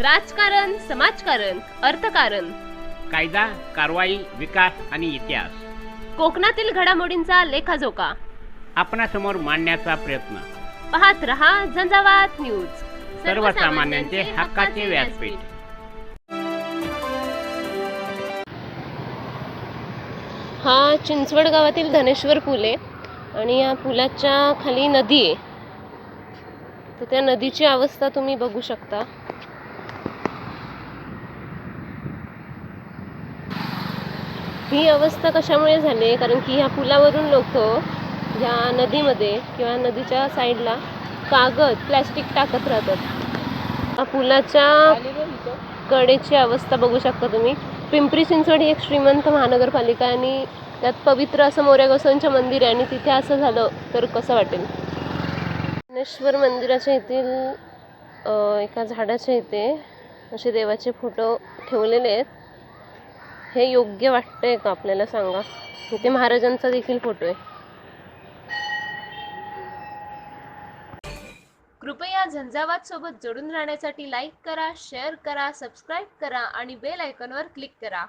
राजकारण समाजकारण अर्थकारण. कायदा कारवाई विकास आणि इतिहास. कोकणातील घडामोडींचा लेखाजोखा. आपणासमोर मांडण्याचा प्रयत्न. पाहत रहा झंझावात न्यूज. सर्वसामान्यांचे हक्काचे व्यासपीठ. हा चिंचवड गावातील धनेश्वर पूल आहे आणि या पुलाच्या खाली नदी आहे. तर त्या नदीची अवस्था तुम्ही बघू शकता. ही अवस्था कशामुळे झाली आहे? कारण की ह्या पुलावरून लोक ह्या नदीमध्ये किंवा नदीच्या साईडला कागद प्लॅस्टिक टाकत राहतात. पुलाच्या कडेची अवस्था बघू शकता तुम्ही. पिंपरी चिंचवड ही एक श्रीमंत महानगरपालिका आणि त्यात पवित्र असं मोऱ्या गोसावींचं मंदिर आहे आणि तिथे असं झालं तर कसं वाटेल? ज्ञानेश्वर मंदिराच्या येथील एका झाडाच्या इथे असे देवाचे फोटो ठेवलेले आहेत. हे योग्य वाटतंय का आपल्याला सांगा? इथे महाराजांचा देखील फोटो आहे. कृपया झंझावात सोबत जोडून राहण्यासाठी लाईक करा शेअर करा सबस्क्राईब करा आणि बेल आयकॉनवर क्लिक करा.